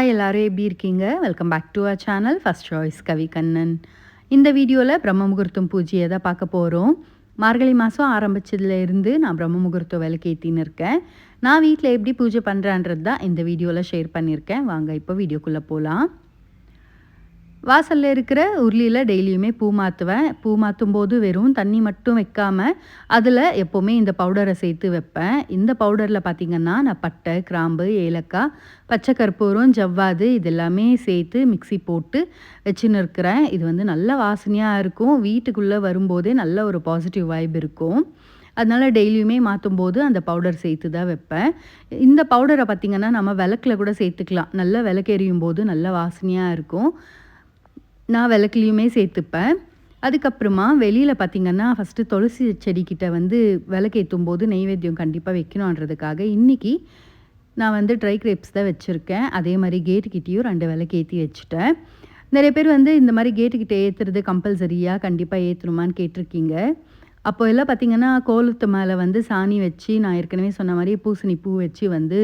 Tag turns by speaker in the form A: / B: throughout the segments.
A: Hi எல்லோரும் எப்படி இருக்கீங்க? Welcome back to our channel first choice Kavi Kannan இந்த வீடியோவில் பிரம்ம முகூர்த்தம் பூஜையை தான் பார்க்க போகிறோம் மார்கழி மாதம் ஆரம்பித்ததுலேருந்து நான் பிரம்ம முகூர்த்தம் விளக்கேற்றின்னு இருக்கேன். நான் வீட்டில் எப்படி பூஜை பண்ணுறேன்றது தான் இந்த வீடியோவில் ஷேர் பண்ணியிருக்கேன். வாங்க இப்போ வீடியோக்குள்ளே போகலாம் வாசலில் இருக்கிற உருளியில் டெய்லியுமே பூ மாற்றுவேன் பூ மாற்றும் போது வெறும் தண்ணி மட்டும் வைக்காமல் அதில் எப்போவுமே இந்த பவுடரை சேர்த்து வைப்பேன். இந்த பவுடரில் பார்த்திங்கன்னா நான் பட்டை கிராம்பு ஏலக்காய் பச்சை கற்பூரம் ஜவ்வாது இதெல்லாமே சேர்த்து மிக்சி போட்டு வச்சுன்னு இருக்கிறேன். இது வந்து நல்ல வாசனையாக இருக்கும். வீட்டுக்குள்ளே வரும்போதே நல்ல ஒரு பாசிட்டிவ் வைப் இருக்கும். அதனால் டெய்லியுமே மாற்றும் போது அந்த பவுடர் சேர்த்து தான் வைப்பேன். இந்த பவுடரை பார்த்திங்கன்னா நம்ம விளக்கில் கூட சேர்த்துக்கலாம். நல்லா விளக்கெறியும் போது நல்ல வாசனையாக இருக்கும். நான் விளக்குலையுமே சேர்த்துப்பேன். அதுக்கப்புறமா வெளியில் பார்த்திங்கன்னா ஃபஸ்ட்டு துளசி செடிக்கிட்ட வந்து விளக்கேற்றும் போது நெய்வேத்தியம் கண்டிப்பாக வைக்கணுன்றதுக்காக இன்றைக்கி நான் வந்து ட்ரை கிரேப்ஸ் தான் வச்சுருக்கேன். அதே மாதிரி கேட்டுக்கிட்டேயும் ரெண்டு விளக்கு ஏற்றி வச்சுட்டேன். நிறைய பேர் வந்து இந்த மாதிரி கேட்டுக்கிட்ட ஏற்றுறது கம்பல்சரியாக கண்டிப்பாக ஏற்றணுமான்னு கேட்டிருக்கீங்க. அப்போ எல்லாம் பார்த்திங்கன்னா கோலத்து மேலே வந்து சாணி வச்சு நான் ஏற்கனவே சொன்ன மாதிரி பூசணி பூ வச்சு வந்து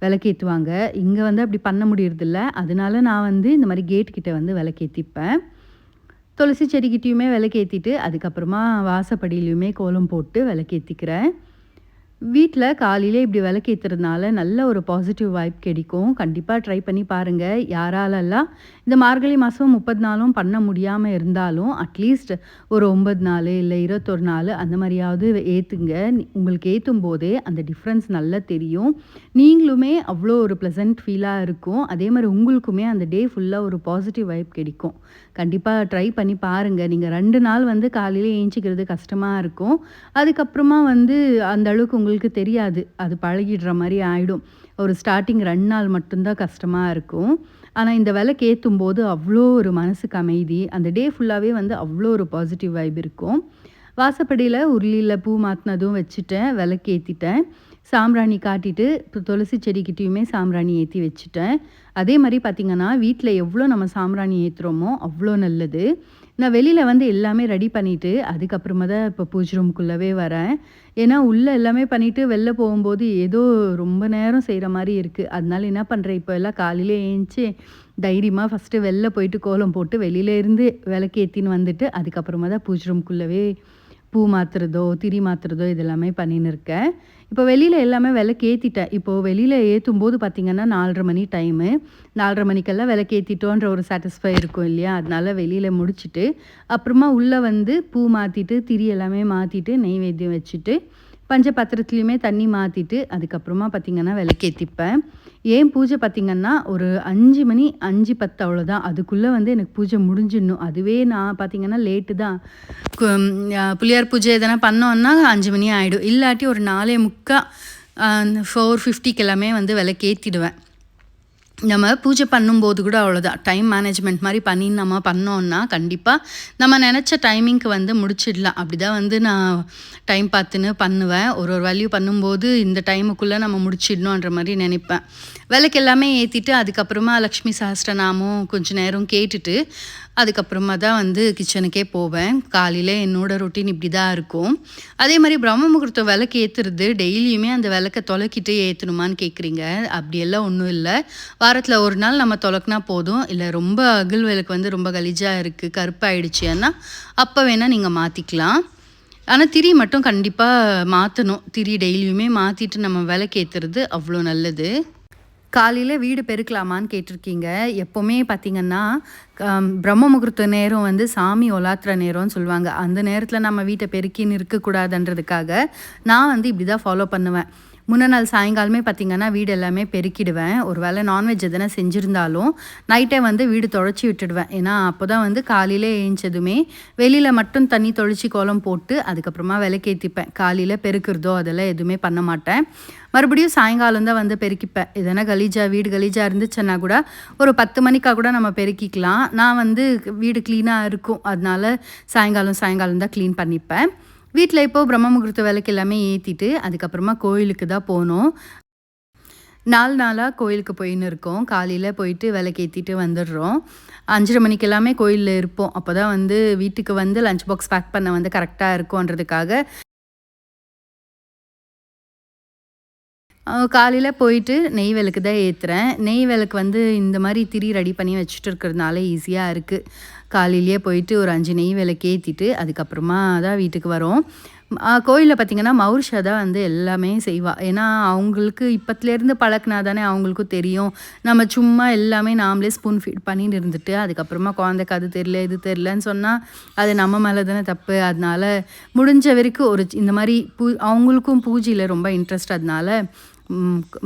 A: விளக்கேற்றுவாங்க. இங்கே வந்து அப்படி பண்ண முடியறதில்ல. அதனால நான் வந்து இந்த மாதிரி கேட்டுக்கிட்ட வந்து விளக்கேற்றிப்பேன் துளசி செடிக்கிட்டையுமே விளக்கேற்றிட்டு அதுக்கப்புறமா வாசப்படியிலையுமே கோலம் போட்டு விளக்கேற்றிக்கிறேன் வீட்டில் காலையில் இப்படி விளக்கேற்றுறதுனால நல்ல ஒரு பாசிட்டிவ் வைப் கிடைக்கும். கண்டிப்பாக ட்ரை பண்ணி பாருங்கள் யாராலெல்லாம் இந்த மார்கழி மாதம் முப்பது நாளும் பண்ண முடியாமல் இருந்தாலும் அட்லீஸ்ட் ஒரு ஒன்பது நாள் இல்லை இருபத்தொரு நாள் அந்த மாதிரியாவது ஏற்றுங்க உங்களுக்கு ஏற்றும் போதே அந்த டிஃப்ரென்ஸ் நல்லா தெரியும். நீங்களுமே அவ்வளோ ஒரு ப்ளசன்ட் ஃபீலாக இருக்கும். அதே மாதிரி உங்களுக்குமே அந்த டே ஃபுல்லாக ஒரு பாசிட்டிவ் வைப் கிடைக்கும். கண்டிப்பாக ட்ரை பண்ணி பாருங்கள் நீங்கள் ரெண்டு நாள் வந்து காலையில் ஏஞ்சிக்கிறது கஷ்டமாக இருக்கும். அதுக்கப்புறமா வந்து அந்த அளவுக்கு உங்களுக்கு தெரியாது. அது பழகிடுற மாதிரி ஆகிடும் ஒரு ஸ்டார்டிங் ரெண்டு நாள் மட்டும்தான் கஷ்டமாக இருக்கும். ஆனால் இந்த விலைக்கு ஏற்றும் போது அவ்வளோ ஒரு மனசுக்கு அமைதி. அந்த டே ஃபுல்லாகவே வந்து அவ்வளோ ஒரு பாசிட்டிவ் வைப் இருக்கும். வாசப்படியில் உருளியில் பூ மாற்றினதும் வச்சுட்டேன். விளக்கு ஏற்றிட்டேன் சாம்பிராணி காட்டிட்டு இப்போ துளசி செடிக்கிட்டேயுமே சாம்பிராணி ஏற்றி வச்சுட்டேன். அதே மாதிரி பார்த்திங்கன்னா வீட்டில் எவ்வளோ நம்ம சாம்பிராணி ஏற்றுறோமோ அவ்வளோ நல்லது. நான் வெளியில் வந்து எல்லாமே ரெடி பண்ணிவிட்டு அதுக்கப்புறமா தான் இப்போ பூஜ் ரூமுக்குள்ளவே வரேன். ஏன்னா உள்ளே எல்லாமே பண்ணிவிட்டு வெளில போகும்போது ஏதோ ரொம்ப நேரம் செய்கிற மாதிரி இருக்குது அதனால என்ன பண்ணுறேன் இப்போ எல்லாம் காலையிலே ஏஞ்சி தைரியமாக ஃபஸ்ட்டு வெளில போயிட்டு கோலம் போட்டு வெளியிலேருந்து விளக்கு ஏற்றின்னு வந்துட்டு அதுக்கப்புறமா தான் பூஜ் ரூமுக்குள்ளவே பூ மாற்றுறதோ திரி மாற்றுறதோ இதெல்லாமே பண்ணின்னு இருக்கேன். இப்போ வெளியில் எல்லாமே விலைக்கு ஏற்றிட்டேன் இப்போது வெளியில் ஏற்றும் போது பார்த்திங்கன்னா நாலரை மணி டைமு நாலரை மணிக்கெல்லாம் விலைக்கு ஏற்றிட்டோன்ற ஒரு சாட்டிஸ்ஃபை இருக்கும் இல்லையா? அதனால வெளியில் முடிச்சுட்டு அப்புறமா உள்ளே வந்து பூ மாற்றிட்டு திரி எல்லாமே மாற்றிட்டு நெய்வேத்தியம் வச்சுட்டு பஞ்ச பத்திரத்துலேயுமே தண்ணி மாற்றிட்டு அதுக்கப்புறமா பார்த்திங்கன்னா விளக்கேற்றிப்பேன் ஏன் பூஜை பார்த்திங்கன்னா ஒரு அஞ்சு மணி அஞ்சு பத்து அவ்வளோதான் அதுக்குள்ளே வந்து எனக்கு பூஜை முடிஞ்சிடணும். அதுவே நான் பார்த்திங்கன்னா லேட்டு தான். புளியார் பூஜை எதனா பண்ணோன்னா அஞ்சு மணி ஆகிடும் இல்லாட்டி ஒரு நாலே முக்கால் ஃபோர் ஃபிஃப்டிக்கு எல்லாமே வந்து ஏற்றிடுவேன் நம்ம பூஜை பண்ணும்போது கூட அவ்வளோதான் டைம் மேனேஜ்மெண்ட் மாதிரி பண்ணி நம்ம பண்ணோன்னா கண்டிப்பாக நம்ம நினச்ச டைமிங்க்கு வந்து முடிச்சிடலாம். அப்படி தான் வந்து நான் டைம் பார்த்துன்னு பண்ணுவேன். ஒரு ஒரு வேல்யூ பண்ணும்போது இந்த டைமுக்குள்ளே நம்ம முடிச்சிடணுன்ற மாதிரி நினைப்பேன். விலைக்கு எல்லாமே ஏற்றிட்டு அதுக்கப்புறமா லக்ஷ்மி சாஸ்திரநாமும் கொஞ்சம் நேரம் கேட்டுட்டு அதுக்கப்புறமா தான் வந்து கிச்சனுக்கே போவேன். காலையில் என்னோட ரொட்டீன் இப்படி தான் இருக்கும். அதே மாதிரி பிரம்ம முகூர்த்தம் விளக்கு ஏற்றுறது டெய்லியுமே அந்த விளக்கை தொலைக்கிட்டு ஏற்றணுமான்னு கேட்குறீங்க அப்படியெல்லாம் ஒன்றும் இல்லை. வாரத்தில் ஒரு நாள் நம்ம தொலைக்குனா போதும். இல்லை ரொம்ப அகல் விளக்கு வந்து ரொம்ப கலிஜாக இருக்குது கருப்பாயிடுச்சுன்னா அப்போ வேணால் நீங்கள் மாற்றிக்கலாம் ஆனால் திரி மட்டும் கண்டிப்பாக மாற்றணும் திரி டெய்லியுமே மாற்றிட்டு நம்ம விலைக்கேற்றுறது அவ்வளோ நல்லது. காலையில் வீடு பெருக்கலாமான்னு கேட்டிருக்கீங்க. எப்போவுமே பார்த்திங்கன்னா பிரம்ம முகூர்த்த நேரம் வந்து சாமி ஒலாத்துற நேரம்னு சொல்லுவாங்க. அந்த நேரத்தில் நம்ம வீட்டை பெருக்கின்னு இருக்கக்கூடாதுன்றதுக்காக நான் வந்து இப்படி தான் ஃபாலோ பண்ணுவேன். முன்ன நாள் சாயங்காலமே பார்த்திங்கன்னா வீடு எல்லாமே பெருக்கிடுவேன். ஒரு வேளை நான்வெஜ் எதனா செஞ்சுருந்தாலும் நைட்டே வந்து வீடு தொலைச்சி விட்டுடுவேன். ஏன்னா அப்போ தான் வந்து காலையில் ஏஞ்சதுமே வெளியில் மட்டும் தண்ணி தொழிச்சி கோலம் போட்டு அதுக்கப்புறமா விளக்கேற்றிப்பேன் காலையில் பெருக்கிறதோ அதெல்லாம் எதுவுமே பண்ண மாட்டேன். மறுபடியும் சாயங்காலம் தான் வந்து பெருக்கிப்பேன். எதனா கலீஜா வீடு கலீஜா இருந்துச்சுன்னா கூட ஒரு பத்து மணிக்காக கூட நம்ம பெருக்கிக்கலாம். நான் வந்து வீடு க்ளீனாக இருக்கும். அதனால சாயங்காலம் சாயங்காலம் தான் க்ளீன் பண்ணிப்பேன். வீட்டில் இப்போது பிரம்ம முகூர்த்த விளக்கு எல்லாமே ஏற்றிட்டு அதுக்கப்புறமா கோயிலுக்கு தான் போனோம். நாலு நாளாக கோயிலுக்கு போயின்னு இருக்கோம். காலையில் போயிட்டு விளக்கு ஏற்றிட்டு வந்துடுறோம். அஞ்சரை மணிக்கு எல்லாமே கோயிலில் இருப்போம். அப்போ தான் வந்து வீட்டுக்கு வந்து லஞ்ச் பாக்ஸ் பேக் பண்ண வந்து கரெக்டாக இருக்கும்ன்றதுக்காக. காலையில் போயிட்டு நெய் விளக்கு தான் ஏற்றுறேன் நெய் விளக்கு வந்து இந்த மாதிரி திரி ரெடி பண்ணி வச்சுட்டு இருக்கிறதுனால ஈஸியாக இருக்குது காலையிலேயே போயிட்டு ஒரு அஞ்சு நெய் விளக்கு ஏற்றிட்டு அதுக்கப்புறமா தான் வீட்டுக்கு வரோம். கோயிலில் பார்த்திங்கன்னா மௌரிஷா தான் வந்து எல்லாமே செய்வாள் ஏன்னா அவங்களுக்கு இப்பத்துலேருந்து பழக்கினா தானே அவங்களுக்கும் தெரியும். நம்ம சும்மா எல்லாமே நாமளே ஸ்பூன் ஃபீட் பண்ணிட்டு இருந்துட்டு அதுக்கப்புறமா குழந்தைக்கு அது தெரில இது தெரிலன்னு சொன்னால் அது நம்ம மேலே தானே தப்பு. அதனால முடிஞ்ச வரைக்கும் ஒரு இந்த மாதிரி பூ அவங்களுக்கும் பூஜையில் ரொம்ப இன்ட்ரெஸ்ட் அதனால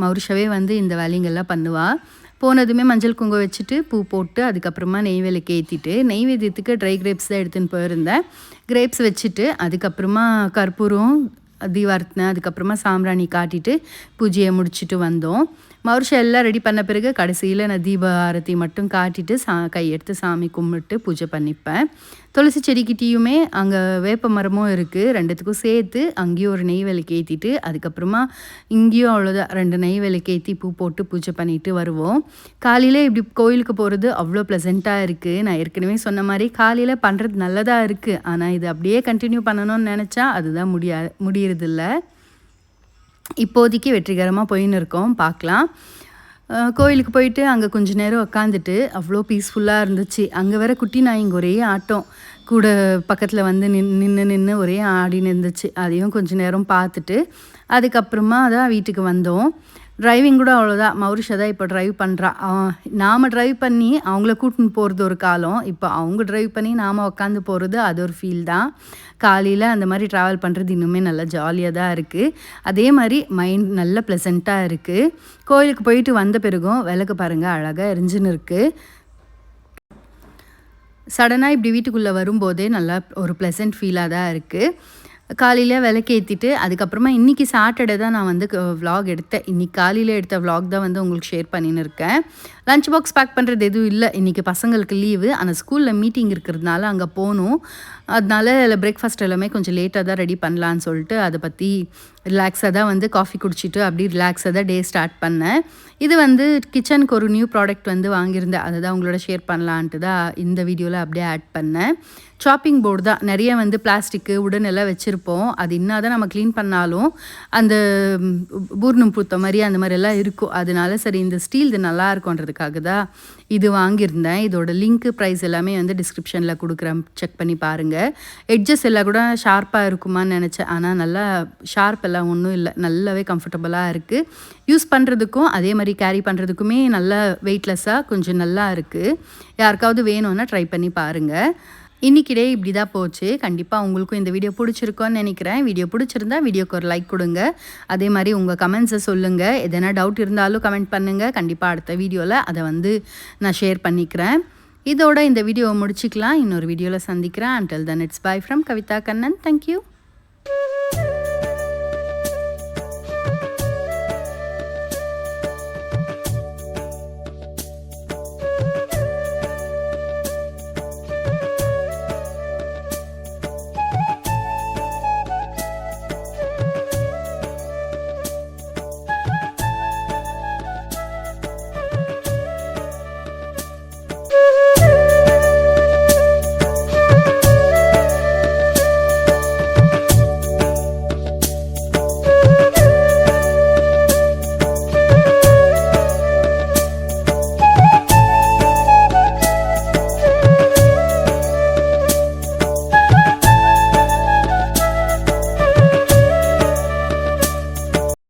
A: மௌரிஷாவே வந்து இந்த வேலைங்கள்லாம் பண்ணுவாள் போனதுமே மஞ்சள் குங்குமம் வச்சுட்டு பூ போட்டு அதுக்கப்புறமா நெய்வேலிக்கு ஏற்றிட்டு நெய்வேத்தியத்துக்கு ட்ரை கிரேப்ஸ் தான் எடுத்துன்னு போயிருந்தேன். கிரேப்ஸ் வச்சுட்டு அதுக்கப்புறமா கற்பூரம் தீவார்த்தினேன் அதுக்கப்புறமா சாம்பிராணி காட்டிட்டு பூஜையை முடிச்சுட்டு வந்தோம். மவுர்ஷம் எல்லாம் ரெடி பண்ண பிறகு கடைசியில் நான் தீப ஆரத்தி மட்டும் காட்டிட்டு சா கையெடுத்து சாமி கும்பிட்டு பூஜை பண்ணிப்பேன். துளசி செடிக்கிட்டேயுமே அங்கே வேப்ப மரமும் இருக்குது ரெண்டுத்துக்கும் சேர்த்து அங்கேயும் ஒரு நெய் விலைக்கு ஏற்றிட்டு அதுக்கப்புறமா இங்கேயும் அவ்வளோதான் ரெண்டு நெய் விலைக்கு ஏற்றி பூ போட்டு பூஜை பண்ணிட்டு வருவோம். காலையில் இப்படி கோயிலுக்கு போகிறது அவ்வளோ ப்ளசண்ட்டாக இருக்குது நான் ஏற்கனவே சொன்ன மாதிரி காலையில் பண்ணுறது நல்லதாக இருக்குது ஆனால் இது அப்படியே கண்டினியூ பண்ணணும்னு நினச்சா அதுதான் முடியா முடியறதில்ல. இப்போதைக்கு வெற்றிகரமாக போயின்னு இருக்கோம் பார்க்கலாம். கோயிலுக்கு போயிட்டு அங்கே கொஞ்ச நேரம் உக்காந்துட்டு அவ்வளோ பீஸ்ஃபுல்லாக இருந்துச்சு. அங்கே வேற குட்டி நாய்ங்க ஒரே ஆட்டம். கூட பக்கத்தில் வந்து நின் நின்று நின்று ஒரே ஆடின்னு இருந்துச்சு. அதையும் கொஞ்ச நேரம் பார்த்துட்டு அதுக்கப்புறமா தான் வீட்டுக்கு வந்தோம். டிரைவிங் கூட அவ்வளோதான் மௌரிஷா தான் இப்போ ட்ரைவ் பண்ணுறா நாம் ட்ரைவ் பண்ணி அவங்கள கூட்டின்னு போகிறது ஒரு காலம். இப்போ அவங்க ட்ரைவ் பண்ணி நாம் உட்காந்து போகிறது அது ஒரு ஃபீல் தான். காலையில் அந்த மாதிரி ட்ராவல் பண்ணுறது இன்னுமே நல்லா ஜாலியாக தான் இருக்குது அதே மாதிரி மைண்ட் நல்ல ப்ளசண்ட்டாக இருக்குது கோயிலுக்கு போயிட்டு வந்த பிறகும் விளக்கு பாருங்கள் அழகாக எரிஞ்சுன்னு இருக்குது சடனாக இப்படி வீட்டுக்குள்ளே வரும்போதே நல்லா ஒரு ப்ளசன்ட் ஃபீலாக தான் இருக்குது காலையில் விளக்கேற்றிட்டு அதுக்கப்புறமா இன்றைக்கி சாட்டர்டே தான் நான் வந்து விலாக் எடுத்தேன். இன்றைக்கி காலையில் எடுத்த விலாக் தான் வந்து உங்களுக்கு ஷேர் பண்ணின்னு இருக்கேன். லஞ்ச் பாக்ஸ் பேக் பண்ணுறது எதுவும் இல்லை. இன்றைக்கி பசங்களுக்கு லீவு ஆனால் ஸ்கூலில் மீட்டிங் இருக்கிறதுனால அங்கே போகணும். அதனால பிரேக்ஃபாஸ்ட் எல்லாமே கொஞ்சம் லேட்டாக தான் ரெடி பண்ணலான்னு சொல்லிட்டு அதை பற்றி ரிலாக்ஸாக தான் வந்து காஃபி குடிச்சிட்டு அப்படி ரிலாக்ஸாக தான் டே ஸ்டார்ட் பண்ணேன். இது வந்து கிச்சனுக்கு ஒரு நியூ ப்ராடக்ட் வந்து வாங்கியிருந்தேன். அதை தான் உங்களோட ஷேர் பண்ணலான்ட்டு தான் இந்த வீடியோவில் அப்படியே ஆட் பண்ணேன். சாப்பிங் போர்டு தான். நிறைய வந்து பிளாஸ்டிக்கு உடன் எல்லாம் வச்சுருப்போம். அது இன்னாதான் தான் நம்ம க்ளீன் பண்ணாலும் அந்த பூர்ணம் பூத்த மாதிரி அந்த மாதிரி எல்லாம் இருக்கும். அதனால சரி இந்த ஸ்டீல் இது நல்லா இருக்கும்ன்றதுக்காக தான் இது வாங்கியிருந்தேன். இதோட லிங்க்கு ப்ரைஸ் எல்லாமே வந்து டிஸ்கிரிப்ஷனில் கொடுக்குறேன். செக் பண்ணி பாருங்கள் எட்ஜஸ் எல்லாம் கூட ஷார்ப்பாக இருக்குமான்னு நினச்சேன். ஆனால் நல்லா ஷார்ப் எல்லாம் ஒன்றும் இல்லை. நல்லாவே கம்ஃபர்டபுளாக இருக்குது யூஸ் பண்ணுறதுக்கும் அதே மாதிரி கேரி பண்ணுறதுக்குமே நல்லா வெயிட்லெஸ்ஸாக கொஞ்சம் நல்லா இருக்குது யாருக்காவது வேணும்னா ட்ரை பண்ணி பாருங்கள் இன்றைக்கிடே இப்படி தான் போச்சு. கண்டிப்பாக உங்களுக்கும் இந்த வீடியோ பிடிச்சிருக்கோன்னு நினைக்கிறேன். வீடியோ பிடிச்சிருந்தா வீடியோக்கு ஒரு லைக் கொடுங்க. அதே மாதிரி உங்கள் கமெண்ட்ஸை சொல்லுங்கள் எதனா டவுட் இருந்தாலும் கமெண்ட் பண்ணுங்கள் கண்டிப்பாக அடுத்த வீடியோவில் அதை வந்து நான் ஷேர் பண்ணிக்கிறேன். இதோட இந்த வீடியோவை முடிச்சுக்கலாம். இன்னொரு வீடியோவில் சந்திக்கிறேன். Until then it's bye from Kavitha Kannan. Thank you